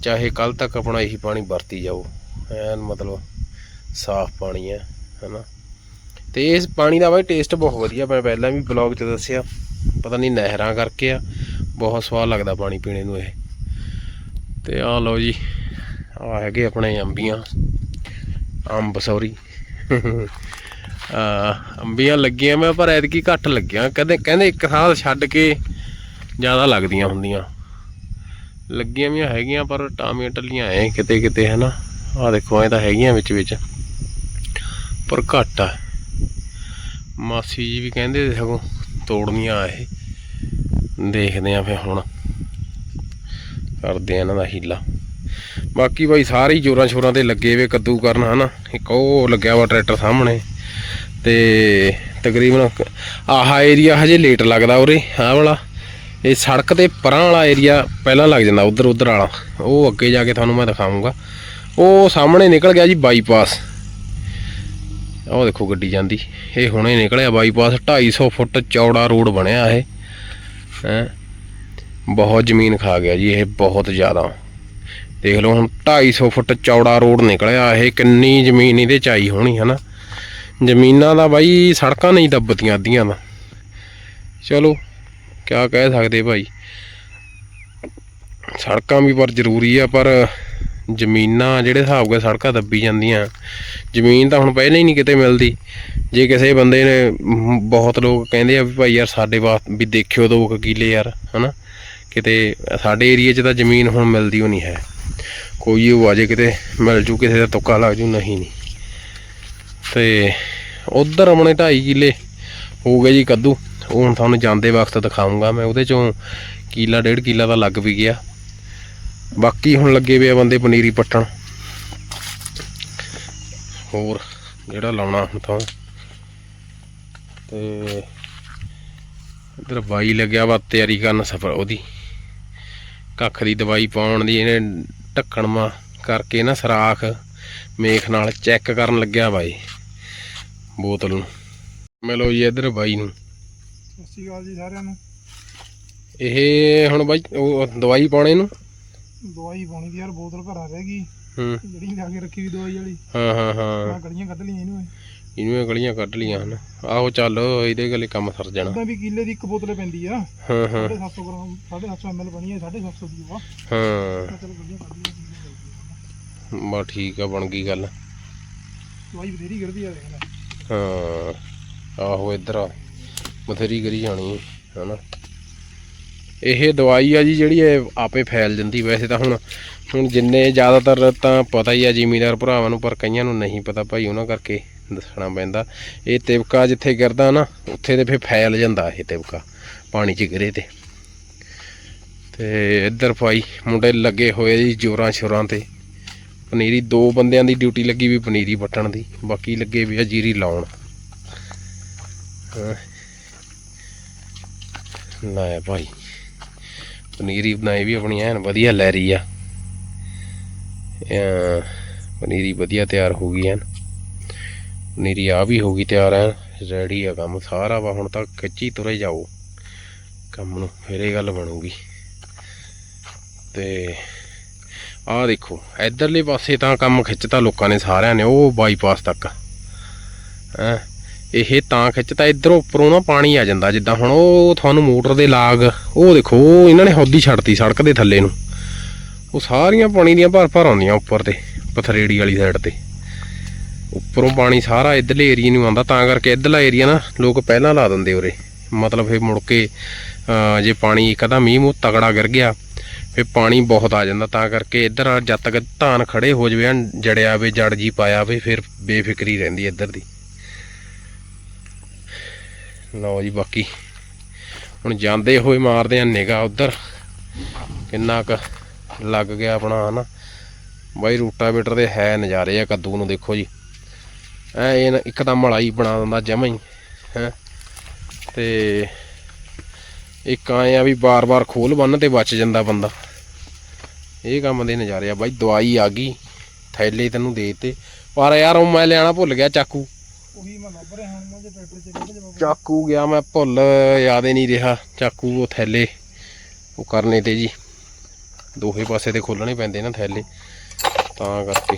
ਚਾਹੇ ਕੱਲ ਤੱਕ ਆਪਣਾ ਇਹੀ ਪਾਣੀ ਵਰਤੀ ਜਾਓ। ਐਨ ਮਤਲਬ ਸਾਫ਼ ਪਾਣੀ ਹੈ ਹਨਾ। ਤੇ ਇਸ ਪਾਣੀ ਦਾ ਬਾਈ ਟੇਸਟ ਬਹੁਤ ਵਧੀਆ। ਮੈਂ ਪਹਿਲਾਂ ਵੀ ਬਲੌਗ 'ਚ ਦੱਸਿਆ। ਪਤਾ ਨਹੀਂ ਨਹਿਰਾਂ ਕਰਕੇ ਆ। ਬਹੁਤ ਸਵਾਦ ਲੱਗਦਾ ਪਾਣੀ ਪੀਣੇ ਨੂੰ ਇਹ। ਤੇ ਆ ਲਓ ਜੀ ਆ ਹੈਗੇ ਆਪਣੇ ਅੰਬੀਆਂ। ਅੰਬ ਸੌਰੀ ਅੰਬੀਆਂ ਲੱਗੀਆਂ ਮੈਂ, ਪਰ ਐਤਕੀ ਘੱਟ ਲੱਗੀਆਂ। ਕਹਿੰਦੇ ਕਹਿੰਦੇ ਇੱਕ ਸਾਲ ਛੱਡ ਕੇ ਜ਼ਿਆਦਾ ਲੱਗਦੀਆਂ ਹੁੰਦੀਆਂ। ਲੱਗੀਆਂ ਵੀ ਹੈਗੀਆਂ, ਪਰ ਟਾਮੀਆਂ ਟੱਲੀਆਂ ਐ ਕਿਤੇ ਕਿਤੇ ਹੈ ਨਾ ਆ ਦੇਖੋ, ਐ ਤਾਂ ਹੈਗੀਆਂ ਵਿੱਚ ਵਿੱਚ। ਪਰ ਘੱਟ ਆ। ਮਾਸੀ ਜੀ ਵੀ ਕਹਿੰਦੇ ਸਗੋਂ ਤੋੜਨੀਆਂ ਇਹ। ਦੇਖਦੇ ਆ ਫੇ ਹੁਣ। ਕਰਦੇ ਆ ਇਹਨਾਂ ਦਾ ਹੀਲਾ। ਬਾਕੀ ਬਾਈ ਸਾਰੇ ਹੀ ਜੋਰਾਂ ਸ਼ੋਰਾਂ ਤੇ ਲੱਗੇ ਵੇ, ਕੱਦੂ ਕਰਨ, ਹਨਾ? ਇੱਕ ਉਹ ਲੱਗਿਆ ਵਾ ਟਰੈਕਟਰ ਸਾਹਮਣੇ। ਤੇ ਤਕਰੀਬਨ ਆਹਾ ਏਰੀਆ ਹਜੇ ਲੇਟ ਲੱਗਦਾ ਉਰੇ, ਆਹ ਵਾਲਾ। ਇਹ ਸੜਕ ਤੇ ਪਰਾਂ ਵਾਲਾ ਏਰੀਆ ਪਹਿਲਾਂ ਲੱਗ ਜਾਂਦਾ, ਉਧਰ ਉਧਰ ਵਾਲਾ। ਉਹ ਅੱਗੇ ਜਾ ਕੇ ਤੁਹਾਨੂੰ ਮੈਂ ਦਿਖਾਉਂਗਾ ਉਹ ਸਾਹਮਣੇ ਨਿਕਲ ਗਿਆ ਜੀ ਬਾਈਪਾਸ ਉਹ ਦੇਖੋ ਗੱਡੀ ਜਾਂਦੀ। ਇਹ ਹੁਣੇ ਨਿਕਲਿਆ ਬਾਈਪਾਸ 250 ਫੁੱਟ ਚੌੜਾ ਰੋਡ ਬਣਿਆ ਇਹ। ਹੈ? ਬਹੁਤ ਜ਼ਮੀਨ ਖਾ ਗਿਆ ਜੀ ਇਹ ਬਹੁਤ ਜ਼ਿਆਦਾ। ਦੇਖ ਲਓ ਹੁਣ 250 ਫੁੱਟ ਚੌੜਾ ਰੋਡ ਨਿਕਲਿਆ, ਇਹ ਕਿੰਨੀ ਜ਼ਮੀਨ ਇਹਦੇ ਚ ਆਈ ਹੋਣੀ, ਹਨਾ? ਜ਼ਮੀਨਾਂ ਦਾ ਬਾਈ ਸੜਕਾਂ ਨਹੀਂ ਦੱਬਦੀਆਂ ਅੱਧੀਆਂ ਦਾ ਚਲੋ ਕਿਆ ਕਹਿ ਸਕਦੇ ਭਾਈ। ਸੜਕਾਂ ਵੀ ਪਰ ਜ਼ਰੂਰੀ ਆ ਪਰ ਜ਼ਮੀਨਾਂ ਜਿਹੜੇ ਹਿਸਾਬ ਨਾਲ ਸੜਕਾਂ ਦੱਬੀ ਜਾਂਦੀਆਂ ਜ਼ਮੀਨ ਤਾਂ ਹੁਣ ਪਹਿਲਾਂ ਹੀ ਨਹੀਂ ਕਿਤੇ ਮਿਲਦੀ। ਜੇ ਕਿਸੇ ਬੰਦੇ ਨੇ ਮ, ਬਹੁਤ ਲੋਕ ਕਹਿੰਦੇ ਆ ਵੀ ਭਾਈ ਯਾਰ ਸਾਡੇ ਵਾਸਤੇ ਵੀ ਦੇਖਿਓ ਦੋ ਕਿਲੇ ਕਿੱਲੇ ਯਾਰ ਹਨਾ। ਕਿਤੇ ਸਾਡੇ ਏਰੀਆ 'ਚ ਤਾਂ ਜ਼ਮੀਨ ਹੁਣ ਮਿਲਦੀ ਓ ਨਹੀਂ ਹੈ। ਕੋਈ ਉਹ ਆਜੇ ਕਿਤੇ ਮਿਲ ਜੂ ਕਿਸੇ ਦਾ ਤੁੱਕਾ ਲੱਗ ਜੂ ਨਹੀਂ ਨਹੀਂ ਤੇ ਉਧਰ ਆਪਣੇ 2.5 ਕਿੱਲੇ ਹੋ ਗਏ ਜੀ ਕੱਦੂ। ਉਹ ਹੁਣ ਤੁਹਾਨੂੰ ਜਾਂਦੇ ਵਕਤ ਦਿਖਾਉਂਗਾ ਮੈਂ। ਉਹਦੇ ਚੋਂ ਕਿੱਲਾ, ਡੇਢ ਕਿੱਲਾ ਦਾ ਲੱਗ ਵੀ ਗਿਆ। ਬਾਕੀ ਹੁਣ ਲੱਗੇ ਵੇ ਆ ਬੰਦੇ ਪਨੀਰੀ ਪੱਟਣ। ਹੋਰ ਜਿਹੜਾ ਲਾਉਣਾ ਹੁਣ ਤਾਂ। ਤੇ ਇਧਰ ਬਾਈ ਲੱਗਿਆ ਵਾ, ਤਿਆਰੀ ਕਰਨ ਸਫਰ ਉਹਦੀ। ਕੱਖ ਦੀ ਦਵਾਈ ਪਾਉਣ ਦੀ ਇਹਨੇ ਢੱਕਣ ਮਾ ਕਰਕੇ ਨਾ ਸਰਾਖ ਮੇਖ ਨਾਲ ਚੈੱਕ ਕਰਨ ਲੱਗਿਆ ਬਾਈ ਬੋਤਲ ਨੂੰ। ਮਿਲੋ ਜੀ ਇਧਰ ਬਾਈ ਨੂੰ।
ਸਤਿ ਸ਼੍ਰੀ ਅਕਾਲ ਜੀ ਸਾਰਿਆਂ ਨੂੰ।
ਇਹ ਹੁਣ ਬਾਈ ਉਹ ਦਵਾਈ ਪਾਉਣੇ ਨੂੰ
ਦਵਾਈ ਪਾਉਣੀ ਦੀ ਯਾਰ ਬੋਤਲ ਘਰਾਂ ਰਹਿ ਗਈ।
ਹੂੰ।
ਜਿਹੜੀ ਲਿਆ ਕੇ ਰੱਖੀ ਵੀ ਦਵਾਈ ਵਾਲੀ।
ਹਾਂ ਹਾਂ ਹਾਂ।
ਮੈਂ ਗਲੀਆਂ ਕੱਢ ਲਈਆਂ ਇਹਨੂੰ।
ਇਹਨੂੰ ਇਹ ਗਲੀਆਂ ਕੱਢ ਲੀਆਂ ਹਨ। ਆਹੋ ਚੱਲ ਇਹਦੇ ਗਲੇ ਕੰਮ ਸਰ ਜਾਣਾ।
ਉਦਾਂ ਵੀ ਕਿੱਲੇ ਦੀ ਇੱਕ ਬੋਤਲ ਪੈਂਦੀ ਆ।
ਹਾਂ ਹਾਂ।
750 ਗ੍ਰਾਮ 750 ml ਬਣੀ ਹੈ 750 ਦੀ ਵਾ
ਹਾਂ।
ਲਈਆਂ
ਬਾ ਠੀਕ ਆ ਬਣ ਗਈ ਗੱਲ।
ਦਵਾਈ ਬਥੇਰੀ ਗਿਰਦੀ ਆ ਦੇਖ ਲੈ।
ਹਾਂ ਆਹੋ ਇੱਧਰ ਆ। ਬਥੇਰੀ ਕਰੀ ਜਾਣੀ ਹੈ ਹਨਾ। ਇਹ ਦਵਾਈ ਆ ਜੀ ਜਿਹੜੀ ਇਹ ਆਪੇ ਫੈਲ ਜਾਂਦੀ ਵੈਸੇ ਤਾਂ ਹੁਣ ਹੁਣ ਜਿੰਨੇ ਜ਼ਿਆਦਾਤਰ ਤਾਂ ਪਤਾ ਹੀ ਆ ਜ਼ਿਮੀਦਾਰ ਭਰਾਵਾਂ ਨੂੰ, ਪਰ ਕਈਆਂ ਨੂੰ ਨਹੀਂ ਪਤਾ ਭਾਈ, ਉਹਨਾਂ ਕਰਕੇ ਦੱਸਣਾ ਪੈਂਦਾ। ਇਹ ਤਿਵਕਾ ਜਿੱਥੇ ਗਿਰਦਾ ਨਾ, ਉੱਥੇ ਤੇ ਫਿਰ ਫੈਲ ਜਾਂਦਾ ਇਹ ਤਿਵਕਾ ਪਾਣੀ 'ਚ ਗਿਰੇ ਤੇ। ਤੇ ਇੱਧਰ ਭਾਈ, ਮੁੰਡੇ ਲੱਗੇ ਹੋਏ ਜੀ ਜੋਰਾਂ ਸ਼ੋਰਾਂ ਤੇ। ਪਨੀਰੀ, ਦੋ ਬੰਦਿਆਂ ਦੀ ਡਿਊਟੀ ਲੱਗੀ ਵੀ ਪਨੀਰੀ ਪੱਟਣ ਦੀ, ਬਾਕੀ ਲੱਗੇ ਵੀ ਆ ਜੀਰੀ ਲਾਉਣ। ਹਾਂ। ਲੈ ਭਾਈ, ਪਨੀਰੀ ਬਣਾਈ ਵੀ ਆਪਣੀ ਐਨ ਵਧੀਆ ਲੈ ਰਹੀ ਆ। ਪਨੀਰੀ ਵਧੀਆ ਤਿਆਰ ਹੋ ਗਈ ਐਨ। ਪਨੀਰੀ ਆ ਵੀ ਹੋ ਗਈ ਤਿਆਰ ਐਨ ਰੈਡੀ ਆ ਕੰਮ ਸਾਰਾ ਵਾ, ਹੁਣ ਤਾਂ ਕੱਚੀ ਤੁਰੇ ਜਾਓ। ਕੰਮ ਨੂੰ ਫਿਰ ਇਹ ਗੱਲ ਬਣੂਗੀ। ਤੇ ਆਹ ਦੇਖੋ, ਇਧਰਲੇ ਪਾਸੇ ਤਾਂ ਕੰਮ ਖਿੱਚਤਾ ਲੋਕਾਂ ਨੇ ਸਾਰਿਆਂ ਨੇ, ਉਹ ਬਾਈਪਾਸ ਤੱਕ। ਹੈਂ? ਇਹ ਤਾਂ ਖਿੱਚਤਾ, ਇਧਰੋਂ ਉੱਪਰੋਂ ਨਾ ਪਾਣੀ ਆ ਜਾਂਦਾ, ਜਿੱਦਾਂ ਹੁਣ ਉਹ ਤੁਹਾਨੂੰ ਮੋਟਰ ਦੇ ਲਾਗ, ਉਹ ਦੇਖੋ, ਉਹ ਇਹਨਾਂ ਨੇ ਹੌਦੀ ਛੱਡਤੀ ਸੜਕ ਦੇ ਥੱਲੇ ਨੂੰ। ਉਹ ਸਾਰੀਆਂ ਪਾਣੀ ਦੀਆਂ ਭਰ ਭਰ ਆਉਂਦੀਆਂ ਉੱਪਰ ਤੇ, ਪਥਰੇੜੀ ਵਾਲੀ ਸਾਈਡ ਤੇ। ਉੱਪਰੋਂ ਪਾਣੀ ਸਾਰਾ ਇਧਰਲੇ ਏਰੀਆ ਨੂੰ ਆਉਂਦਾ, ਤਾਂ ਕਰਕੇ ਇਧਰਲਾ ਏਰੀਆ ਨਾ ਲੋਕ ਪਹਿਲਾਂ ਲਾ ਦਿੰਦੇ ਉਰੇ। ਮਤਲਬ ਫੇ ਮੁੜ ਕੇ ਜੇ ਪਾਣੀ ਇੱਕ ਕਦਾ ਮੀਂਹ ਮੂੰਹ ਤਗੜਾ ਗਿਰ ਗਿਆ ਫਿਰ ਪਾਣੀ ਬਹੁਤ ਆ ਜਾਂਦਾ, ਤਾਂ ਕਰਕੇ ਇੱਧਰ ਜਦ ਤੱਕ ਧਾਨ ਖੜੇ ਹੋ ਜਵੇ ਜੜਿਆ ਵੇ, ਜੜ ਜੀ ਪਾਇਆ ਵੇ, ਫਿਰ ਬੇਫਿਕਰੀ ਰਹਿੰਦੀ ਇੱਧਰ ਦੀ। ਲਓ ਜੀ ਬਾਕੀ, ਹੁਣ ਜਾਂਦੇ ਹੋਏ ਮਾਰਦੇ ਆ ਨਿਗਾ ਉਧਰ। ਕਿੰਨਾ ਕੁ ਲੱਗ ਗਿਆ ਆਪਣਾ, ਹਨਾ? ਬਾਈ ਰੂਟਾਵੇਟਰ ਦੇ ਹੈ ਨਜ਼ਾਰੇ ਆ ਕੱਦੂ ਨੂੰ, ਦੇਖੋ ਜੀ। ਐ ਇਹ ਨਾ ਇੱਕਦਮ ਮਲਾਈ ਬਣਾ ਦਿੰਦਾ ਜਮਾਂ ਹੀ, ਹੈ? ਤੇ ਇੱਕ ਆਏ ਆ ਵੀ ਬਾਰ-ਬਾਰ ਖੋਲ ਬੰਨ ਤੇ ਬਚ ਜਾਂਦਾ ਬੰਦਾ। ਇਹ ਕੰਮ ਦੇ ਨਜ਼ਾਰੇ ਆ ਬਾਈ ਦਵਾਈ ਆ ਗਈ ਥੈਲੇ ਤੈਨੂੰ ਦੇ ਤੇ ਪਰ ਯਾਰ ਉਹ ਮੈਂ ਲਿਆਣਾ ਭੁੱਲ ਗਿਆ ਚਾਕੂ।
ਉਹੀ ਮੈਂ ਲੱਭ ਰਿਹਾ ਹਾਂ ਮੈਂ ਜੇ ਟਰੈਕਟਰ ਚ ਕੱਢ ਜਵਾ
ਚਾਕੂ ਗਿਆ ਮੈਂ ਭੁੱਲ ਯਾਦ ਹੀ ਨਹੀਂ ਰਿਹਾ। ਚਾਕੂ ਉਹ ਥੈਲੇ ਉਹ ਕਰਨੇ ਤੇ ਜੀ। ਦੋਹੇ ਪਾਸੇ ਤੇ ਖੋਲਣੇ ਪੈਂਦੇ ਨਾ ਥੈਲੇ। ਤਾਂ ਕਰਕੇ।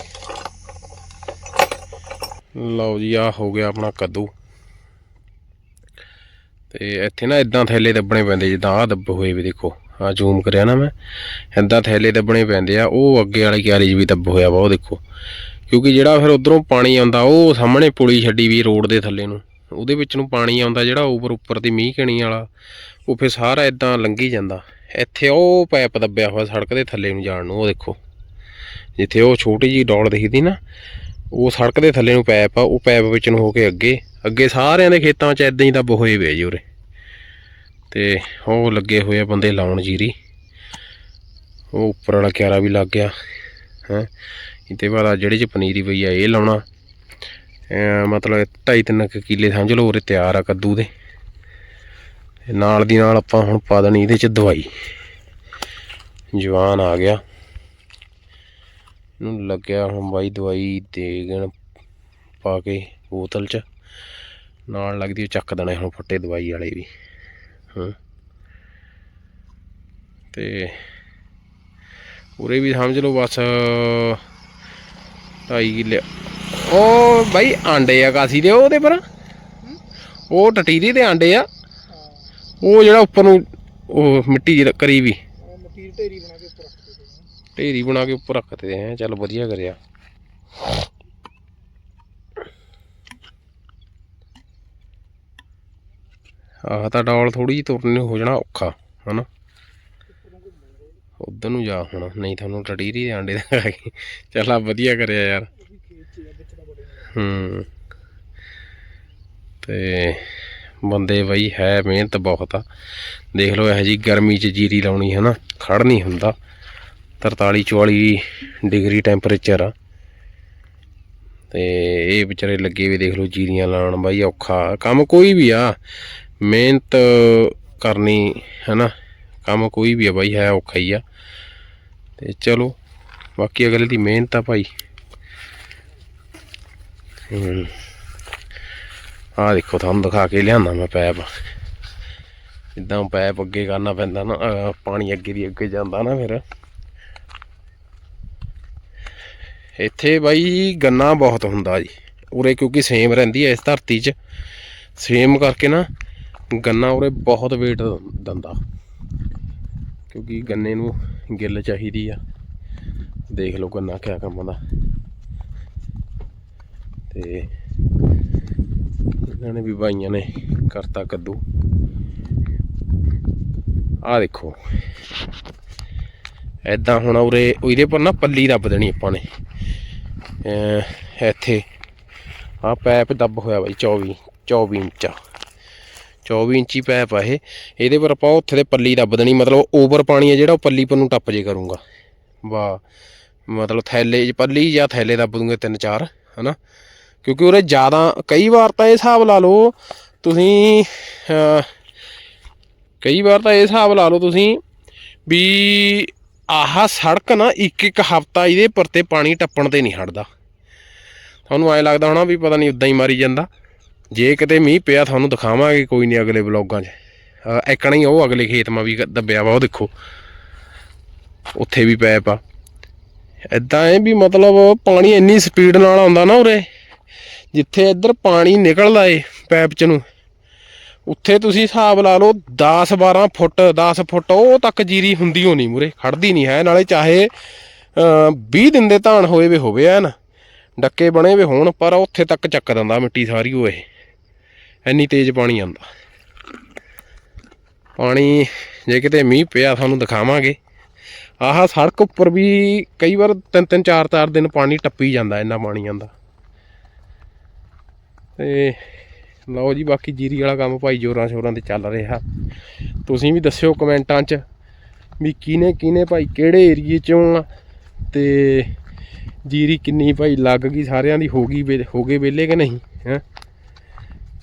ਲਓ ਜੀ ਆ ਹੋ ਗਿਆ ਆਪਣਾ ਕੱਦੂ। ਤੇ ਇੱਥੇ ਨਾ ਇਦਾਂ ਥੈਲੇ ਦੱਬਣੇ ਪੈਂਦੇ, ਜਿੱਦਾਂ ਆਹ ਦੱਬੇ ਹੋਏ ਵੀ ਦੇਖੋ ਆ ਜ਼ੂਮ ਕਰਿਆ ਨਾ ਮੈਂ ਇਦਾਂ ਥੈਲੇ ਦੱਬਣੇ ਪੈਂਦੇ ਆ, ਉਹ ਅੱਗੇ ਵਾਲੀ ਕਿਆਰੀ 'ਚ ਵੀ ਦੱਬ ਹੋਇਆ ਵਾ ਉਹ ਦੇਖੋ। ਕਿਉਂਕਿ ਜਿਹੜਾ ਫਿਰ ਉਧਰੋਂ ਪਾਣੀ ਆਉਂਦਾ, ਉਹ ਸਾਹਮਣੇ ਪੁਲੀ ਛੱਡੀ ਵੀ ਰੋਡ ਦੇ ਥੱਲੇ ਨੂੰ, ਉਹਦੇ ਵਿੱਚ ਨੂੰ ਪਾਣੀ ਆਉਂਦਾ ਜਿਹੜਾ ਉੱਪਰ ਉੱਪਰ ਦੀ ਮੀਂਹ ਕਣੀ ਵਾਲਾ, ਉਹ ਫਿਰ ਸਾਰਾ ਇਦਾਂ ਲੰਘੀ ਜਾਂਦਾ। ਇੱਥੇ ਉਹ ਪਾਈਪ ਦੱਬਿਆ ਹੋਇਆ ਸੜਕ ਦੇ ਥੱਲੇ ਨੂੰ ਜਾਣ ਨੂੰ, ਉਹ ਦੇਖੋ। ਜਿੱਥੇ ਉਹ ਛੋਟੀ ਜੀ ਡੋਲ ਦਿਖਦੀ ਨਾ, ਉਹ ਸੜਕ ਦੇ ਥੱਲੇ ਨੂੰ ਪਾਈਪ ਆ, ਉਹ ਪਾਈਪ ਵਿੱਚ ਨੂੰ ਹੋ ਕੇ ਅੱਗੇ ਅੱਗੇ ਸਾਰਿਆਂ ਦੇ ਖੇਤਾਂ 'ਚ ਇਦਾਂ ਹੀ ਦੱਬ ਹੋਏ ਵੇ ਜੀ ਉਰੇ। ਤੇ ਉਹ ਲੱਗੇ ਹੋਏ ਆ ਬੰਦੇ ਲਾਉਣ ਜੀਰੀ। ਉਹ ਉੱਪਰ ਵਾਲਾ ਕਿਆਰਾ ਵੀ ਲੱਗ ਗਿਆ, ਹੈ। ਇਹਦੇ ਬਾਅਦ ਜਿਹੜੇ ਚ ਪਨੀਰੀ ਪਈ ਆ, ਇਹ ਲਾਉਣਾ। ਮਤਲਬ ਢਾਈ ਤਿੰਨ ਕੁ ਕਿੱਲੇ ਸਮਝ ਲਓ, ਉਰੇ ਤਿਆਰ ਆ ਕੱਦੂ ਦੇ। ਨਾਲ ਦੀ ਨਾਲ ਆਪਾਂ ਹੁਣ ਪਾ ਦੇਣੀ ਇਹਦੇ ਚ ਦਵਾਈ। ਜਵਾਨ ਆ ਗਿਆ। ਇਹਨੂੰ ਲੱਗਿਆ ਹੁਣ ਬਾਈ ਦਵਾਈ ਦੇਣ ਪਾ ਕੇ ਬੋਤਲ ਚ। ਨਾਲ ਲੱਗਦੀ ਉਹ ਚੱਕ ਦੇਣੇ ਹੁਣ ਫੱਟੇ ਦਵਾਈ ਵਾਲੇ ਵੀ। ਹਾਂ। ਤੇ ਉਰੇ ਵੀ ਸਮਝ ਲਓ ਬਸ ਢਾਈ ਕਿੱਲੇ। ਉਹ ਬਾਈ ਆਂਡੇ ਆ ਕਾਸੀ ਦੇ ਉਹਦੇ ਪਰ। ਉਹ ਟਟੀਰੀ ਦੇ ਆਂਡੇ ਆ। ਉਹ ਜਿਹੜਾ ਉੱਪਰ ਨੂੰ ਉਹ ਮਿੱਟੀ ਕਰੀ ਵੀ।
ਮੱਟੀ ਢੇਰੀ ਬਣਾ ਕੇ ਉੱਪਰ ਰੱਖ ਦੇ
ਢੇਰੀ ਬਣਾ ਕੇ ਉੱਪਰ ਰੱਖਦੇ ਆ ਚੱਲ ਵਧੀਆ ਕਰਿਆ। ਆਹ ਤਾਂ ਡੌਲ ਥੋੜੀ ਜਿਹੀ ਤੁਰਨ ਹੋ ਜਾਣਾ ਔਖਾ, ਹਨਾ? ਉਧਰ ਨੂੰ ਜਾ ਹੁਣ, ਨਹੀਂ ਤੁਹਾਨੂੰ ਟਟੀਰੀ ਦੇ ਆਂਡੇ ਦਾ ਚੱਲ ਆ ਵਧੀਆ ਕਰਿਆ ਯਾਰ।
ਉਹ
ਹੂੰ। ਤੇ ਬੰਦੇ ਬਈ ਹੈ ਮਿਹਨਤ ਬਹੁਤ ਆ। ਦੇਖ ਲਓ ਇਹ ਜੀ ਗਰਮੀ 'ਚ ਜੀਰੀ ਲਾਉਣੀ ਹੈ ਨਾ ਖੜ ਨਹੀਂ ਹੁੰਦਾ। 43 44 ਡਿਗਰੀ ਟੈਂਪਰੇਚਰ ਆ। ਤੇ ਇਹ ਵਿਚਾਰੇ ਲੱਗੇ ਵੀ ਦੇਖ ਲਓ ਜੀਰੀਆਂ ਲਾਉਣ ਬਾਈ ਔਖਾ। ਕੰਮ ਕੋਈ ਵੀ ਆ। ਮਿਹਨਤ ਕਰਨੀ ਹੈ ਨਾ ਕੰਮ ਕੋਈ ਵੀ ਆ ਬਾਈ, ਹੈ ਔਖਾ ਹੀ ਆ। ਤੇ ਚਲੋ, ਬਾਕੀ ਅਗਲੇ ਦੀ ਮਿਹਨਤ ਆ ਭਾਈ। ਹੂੰ। ਆ ਦੇਖੋ, ਤੁਹਾਨੂੰ ਦਿਖਾ ਕੇ ਲਿਆਂਦਾ ਮੈਂ ਪੈਪ। ਇਦਾਂ ਪੈਪ ਅੱਗੇ ਕਰਨਾ ਪੈਂਦਾ ਨਾ ਪਾਣੀ ਅੱਗੇ ਦੀ ਅੱਗੇ ਜਾਂਦਾ ਨਾ ਫਿਰ। ਇੱਥੇ ਬਾਈ ਗੰਨਾ ਬਹੁਤ ਹੁੰਦਾ ਜੀ। ਉਰੇ ਕਿਉਂਕਿ ਸੇਮ ਰਹਿੰਦੀ ਹੈ ਇਸ ਧਰਤੀ 'ਚ। ਸੇਮ ਕਰਕੇ ਨਾ ਗੰਨਾ ਉਰੇ ਬਹੁਤ weight ਦਿੰਦਾ। ਕਿਉਂਕਿ ਗੰਨੇ ਨੂੰ ਗਿੱਲ ਚਾਹੀਦੀ ਆ। ਦੇਖ ਲਓ ਗੰਨਾ ਕਿਆ ਕੰਮ ਦਾ ਤੇ ਇਹਨਾਂ ਨੇ ਵੀ ਬਾਈਆਂ ਨੇ ਕਰਤਾ ਕੱਦੂ। ਆ ਦੇਖੋ। ਐਦਾਂ ਹੁਣ ਉਰੇ ਉਹਦੇ ਪਰ ਨਾ ਪੱਲੀ ਦੱਬ ਦੇਣੀ ਆਪਾਂ ਨੇ। ਇੱਥੇ ਆ ਪੈਪ ਦੱਬ ਹੋਇਆ ਬਾਈ 24 24 ਇੰਚਾ। 24 ਇੰਚੀ ਪੈਪ ਆ ਇਹ। ਇਹਦੇ ਪਰ ਆਪਾਂ ਉੱਥੇ ਦੇ ਪੱਲੀ ਦੱਬ ਦੇਣੀ, ਮਤਲਬ ਓਵਰ ਪਾਣੀ ਆ ਜਿਹੜਾ, ਉਹ ਪੱਲੀ ਪਰ ਨੂੰ ਟੱਪ ਜੇ ਕਰੂੰਗਾ। ਵਾਹ। ਮਤਲਬ ਥੈਲੇ ਪੱਲੀ ਜਾਂ ਥੈਲੇ ਦੱਬ ਦੂੰਗੇ ਤਿੰਨ ਚਾਰ, ਹਨਾ? ਕਿਉਂਕਿ ਉਰੇ ਜ਼ਿਆਦਾ, ਕਈ ਵਾਰ ਤਾਂ ਇਹ ਹਿਸਾਬ ਲਾ ਲਓ, ਤੁਸੀਂ ਕਈ ਵਾਰ ਤਾਂ ਇਹ ਹਿਸਾਬ ਲਾ ਲਓ ਤੁਸੀਂ ਵੀ ਆਹ ਸੜਕ ਨਾ ਇੱਕ ਇੱਕ ਹਫਤਾ ਇਹਦੇ ਪਰ ਤੇ ਪਾਣੀ ਟੱਪਣ ਤੇ ਨਹੀਂ ਹਟਦਾ। ਤੁਹਾਨੂੰ ਐਂ ਲੱਗਦਾ ਹੋਣਾ ਵੀ ਪਤਾ ਨਹੀਂ ਉਦਾਂ ਹੀ ਮਾਰੀ ਜਾਂਦਾ। ਜੇ ਕਿਤੇ ਮੀਂਹ ਪਿਆ ਤੁਹਾਨੂੰ ਦਿਖਾਵਾਂਗੇ ਕੋਈ ਨਹੀਂ ਅਗਲੇ ਵਲੌਗਾਂ 'ਚ। ਅਹ, ਐਕਣਾ ਹੀ ਉਹ ਅਗਲੇ ਖੇਤ ਮਾ ਵੀ ਦੱਬਿਆ ਵਾ ਉਹ ਦੇਖੋ। ਉੱਥੇ ਵੀ ਪੈਪ ਆ। ਇਦਾਂ ਹੈ ਵੀ ਮਤਲਬ ਪਾਣੀ ਇੰਨੀ ਸਪੀਡ ਨਾਲ ਆਉਂਦਾ ਨਾ ਉਰੇ ਜਿੱਥੇ ਇੱਧਰ ਪਾਣੀ ਨਿਕਲਦਾ ਏ ਪੈਪ ਚ ਨੂੰ। ਉੱਥੇ ਤੁਸੀਂ ਹਿਸਾਬ ਲਾ ਲਓ 10 12 ਫੁੱਟ 10 ਫੁੱਟ ਉਹ ਤੱਕ ਜੀਰੀ ਹੁੰਦੀ ਹੋਣੀ ਮੂਰੇ ਖੜਦੀ ਨਹੀਂ ਹੈ। ਨਾਲੇ ਚਾਹੇ ਅਹ, 20 ਦਿਨ ਦੇ ਧਾਨ ਹੋਏ ਵੇ ਹੋਵੇ ਐਨ ਡੱਕੇ ਬਣੇ ਵੇ ਹੋਣ ਪਰ ਉੱਥੇ ਤੱਕ ਚੱਕ ਦਿੰਦਾ ਮਿੱਟੀ ਸਾਰੀ ਉਹ ਇਹ। ਇੰਨੀ ਤੇਜ਼ ਪਾਣੀ ਆਉਂਦਾ। ਪਾਣੀ ਜੇ ਕਿਤੇ ਮੀਂਹ ਪਿਆ ਤੁਹਾਨੂੰ ਦਿਖਾਵਾਂਗੇ। ਆਹ ਸੜਕ ਉੱਪਰ ਵੀ ਕਈ ਵਾਰ ਤਿੰਨ ਤਿੰਨ, ਚਾਰ ਚਾਰ ਦਿਨ ਪਾਣੀ ਟੱਪੀ ਜਾਂਦਾ, ਇੰਨਾ ਪਾਣੀ ਆਉਂਦਾ। ਤੇ ਲਓ ਜੀ, ਬਾਕੀ ਜੀਰੀ ਵਾਲਾ ਕੰਮ ਭਾਈ ਜੋਰਾਂ ਸ਼ੋਰਾਂ ਤੇ ਚੱਲ ਰਿਹਾ। ਤੁਸੀਂ ਵੀ ਦੱਸਿਓ ਕਮੈਂਟਾਂ 'ਚ ਵੀ ਕਿਹਨੇ ਕਿਹਨੇ ਭਾਈ ਕਿਹੜੇ ਏਰੀਏ 'ਚੋਂ ਆ ਤੇ ਜੀਰੀ ਕਿੰਨੀ ਭਾਈ ਲੱਗ ਗਈ, ਸਾਰਿਆਂ ਦੀ ਹੋ ਗਈ ਵੇ- ਹੋ ਗਏ ਵੇਲੇ ਕਿ ਨਹੀਂ, ਹੈ?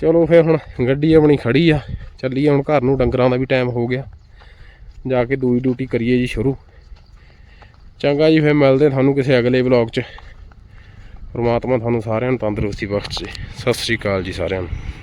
ਚਲੋ ਫਿਰ ਹੁਣ ਗੱਡੀ ਆਪਣੀ ਖੜੀ ਆ, ਚੱਲੀਏ ਹੁਣ ਘਰ ਨੂੰ, ਡੰਗਰਾਂ ਦਾ ਵੀ ਟਾਈਮ ਹੋ ਗਿਆ। ਜਾ ਕੇ ਦੂਈ ਡਿਊਟੀ ਕਰੀਏ ਜੀ ਸ਼ੁਰੂ। ਚੰਗਾ ਜੀ, ਫਿਰ ਮਿਲਦੇ ਤੁਹਾਨੂੰ ਕਿਸੇ ਅਗਲੇ ਵਲੌਗ 'ਚ। ਪਰਮਾਤਮਾ ਤੁਹਾਨੂੰ ਸਾਰਿਆਂ ਨੂੰ ਤੰਦਰੁਸਤੀ ਬਖਸ਼ੇ। ਸਤਿ ਸ੍ਰੀ ਅਕਾਲ ਜੀ ਸਾਰਿਆਂ ਨੂੰ।